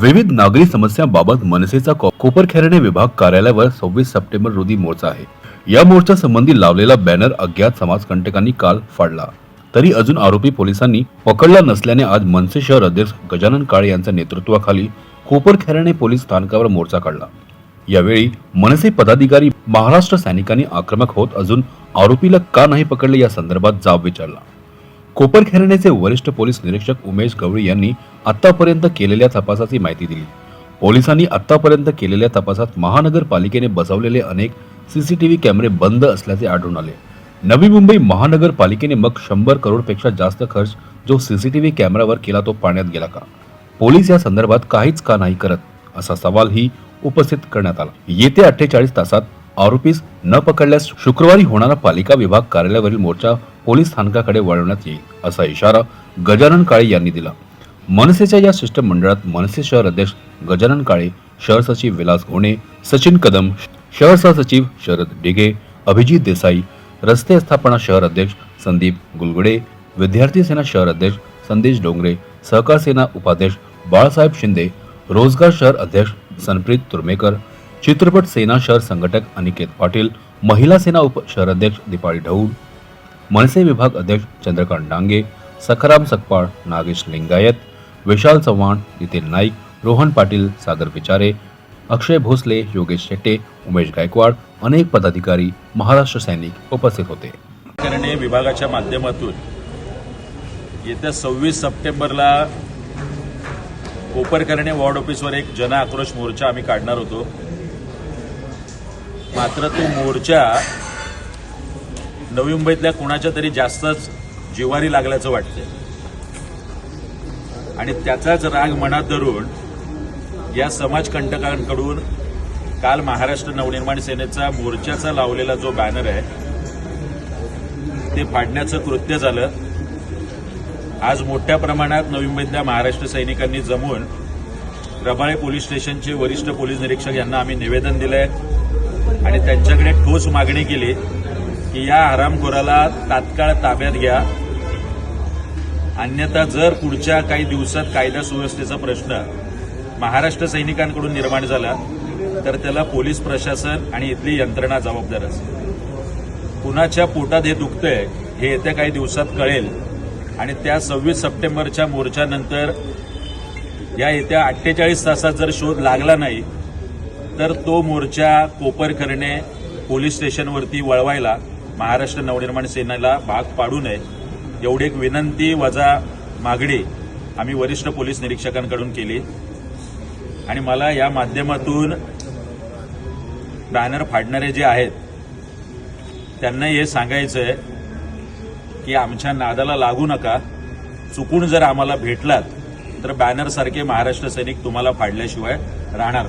विविध नागरी समस्यांबाबत मनसेचा को- विभाग कार्यालयावर सव्वीस सप्टेंबर रोजी मोर्चा आहे. या मोर्चा संबंधी लावलेला बॅनर अज्ञात समाजकंटकांनी काल फाडला. तरी अजून आरोपी पोलिसांनी पकडला नसल्याने आज मनसे शहर अध्यक्ष गजानन काळे यांच्या नेतृत्वाखाली कोपरखेरणे पोलीस स्थानकावर मोर्चा काढला. यावेळी मनसे पदाधिकारी महाराष्ट्र सैनिकांनी आक्रमक होत अजून आरोपीला का नाही पकडले या संदर्भात जाब विचारला. कोपरखैरण्याचे वरिष्ठ पोलीस निरीक्षक उमेश गवळी यांनी आतापर्यंत केलेल्या तपासाची माहिती दिली. पोलिसांनी आतापर्यंत केलेल्या तपासात महानगरपालिकेने बसवलेले अनेक सीसीटीव्ही कॅमेरे बंद असल्याचे आढळून आले. नवी मुंबई महानगरपालिकेने मग शंभर करोडपेक्षा जास्त खर्च जो सीसीटीव्ही कॅमेरावर केला तो पाण्यात गेला का? पोलीस या संदर्भात काहीच का नाही करत? असा सवालही उपस्थित करण्यात आला. येत्या अठ्ठेचाळीस तासात आरोपीस न पकडल्यास शुक्रवारी होणारा पालिका विभाग कार्यालयावरील मोर्चा पोलीस स्थानकाकडे वळवण्यात येईल असा इशारा गजानन काळे यांनी दिला. मनसेच्या या शिष्टमंडळात मनसे शहर अध्यक्ष गजानन काळे शहर सचिव विलास घोणे सचिन कदम शहर सहसचिव शरद डिगे अभिजित देसाई रस्ते स्थापना शहर अध्यक्ष संदीप गुलगुडे विद्यार्थी सेना शहर अध्यक्ष संदेश डोंगरे सहकार सेना उपाध्यक्ष बाळासाहेब शिंदे रोजगार शहर अध्यक्ष सनप्रीत तुर्मेकर चित्रपट सेना शहर संघटक अनिकेत पाटील महिला सेना उप शहर अध्यक्ष दीपाळी ढऊळ मनसे विभाग अध्यक्ष चंद्रकांत डांगे सखाराम सकपाळ नागेश लिंगायत विशाल चव्हाण नितीन नाईक रोहन पाटील सागर विचारे अक्षय भोसले योगेश शेट्टे उमेश गायकवाड अनेक पदाधिकारी महाराष्ट्र सैनिक उपस्थित होते. करणे विभागाच्या माध्यमातून येत्या सव्वीस सप्टेंबरला कोपरकर्णे वॉर्ड ऑफिसवर एक जन आक्रोश मोर्चा आम्ही काढणार होतो. मात्र तो मोर्चा नवी मुंबईतल्या कुणाच्या तरी जास्तच जिवारी लागल्याचं वाटतंय. आणि त्याचाच राग मनात धरून या समाजकंटकांकडून काल महाराष्ट्र नवनिर्माण सेनेचा मोर्चाचा लावलेला जो बॅनर आहे ते फाडण्याचं कृत्य झालं. आज मोठ्या प्रमाणात नवी मुंबईतल्या महाराष्ट्र सैनिकांनी जमून रबाळे पोलीस स्टेशनचे वरिष्ठ पोलीस निरीक्षक यांना आम्ही निवेदन दिलंय. आणि त्यांच्याकडे ठोस मागणी केली. की या हरामखोराला तात्काळ ताब्यात घ्या. अन्यथा जर पुढच्या काही दिवसात कायदा सुव्यवस्थेचा प्रश्न महाराष्ट्र सैनिकांकडून निर्माण झाला तर त्याला पोलीस प्रशासन आणि इथली यंत्रणा जबाबदार असेल. कुणाच्या पोटात हे दुखतंय हे येत्या काही दिवसात कळेल. आणि त्या सव्वीस सप्टेंबरच्या मोर्चानंतर या येत्या अठ्ठेचाळीस तासात जर शोध लागला नाही तर तो मोर्चा कोपर करणे पोलीस स्टेशनवरती वळवायला महाराष्ट्र नवनिर्माण सेनेला भाग पाडू नये एवढी एक विनंती वजा मागणी आम्ही वरिष्ठ पोलीस निरीक्षकांकडून केली. आणि मला या माध्यमातून बॅनर फाडणारे जे आहेत त्यांना हे सांगायचं आहे की आमच्या नादाला लागू नका. चुकून जर आम्हाला भेटलात तर बॅनरसारखे महाराष्ट्र सैनिक तुम्हाला फाडल्याशिवाय राहणार